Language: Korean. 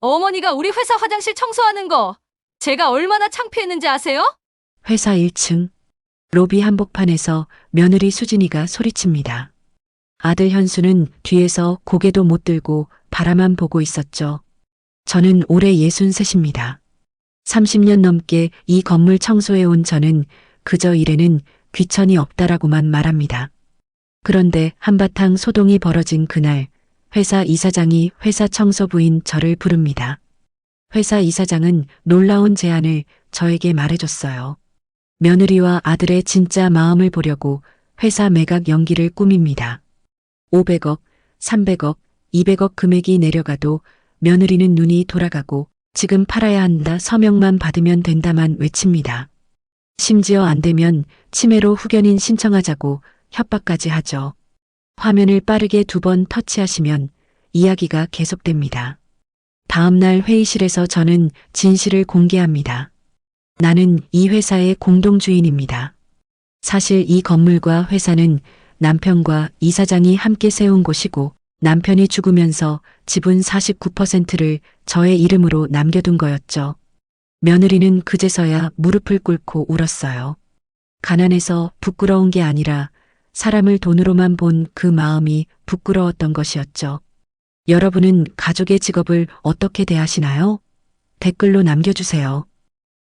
어머니가 우리 회사 화장실 청소하는 거 제가 얼마나 창피했는지 아세요? 회사 1층 로비 한복판에서 며느리 수진이가 소리칩니다. 아들 현수는 뒤에서 고개도 못 들고 바라만 보고 있었죠. 저는 올해 63입니다. 30년 넘게 이 건물 청소해 온 저는 그저 일에는 귀천이 없다라고만 말합니다. 그런데 한바탕 소동이 벌어진 그날 회사 이사장이 회사 청소부인 저를 부릅니다. 회사 이사장은 놀라운 제안을 저에게 말해줬어요. 며느리와 아들의 진짜 마음을 보려고 회사 매각 연기를 꾸밉니다. 500억, 300억, 200억 금액이 내려가도 며느리는 눈이 돌아가고 지금 팔아야 한다 서명만 받으면 된다만 외칩니다. 심지어 안 되면 치매로 후견인 신청하자고 협박까지 하죠. 화면을 빠르게 두 번 터치하시면 이야기가 계속됩니다. 다음날 회의실에서 저는 진실을 공개합니다. 나는 이 회사의 공동주인입니다. 사실 이 건물과 회사는 남편과 이사장이 함께 세운 곳이고 남편이 죽으면서 지분 49%를 저의 이름으로 남겨둔 거였죠. 며느리는 그제서야 무릎을 꿇고 울었어요. 가난해서 부끄러운 게 아니라 사람을 돈으로만 본 그 마음이 부끄러웠던 것이었죠. 여러분은 가족의 직업을 어떻게 대하시나요? 댓글로 남겨주세요.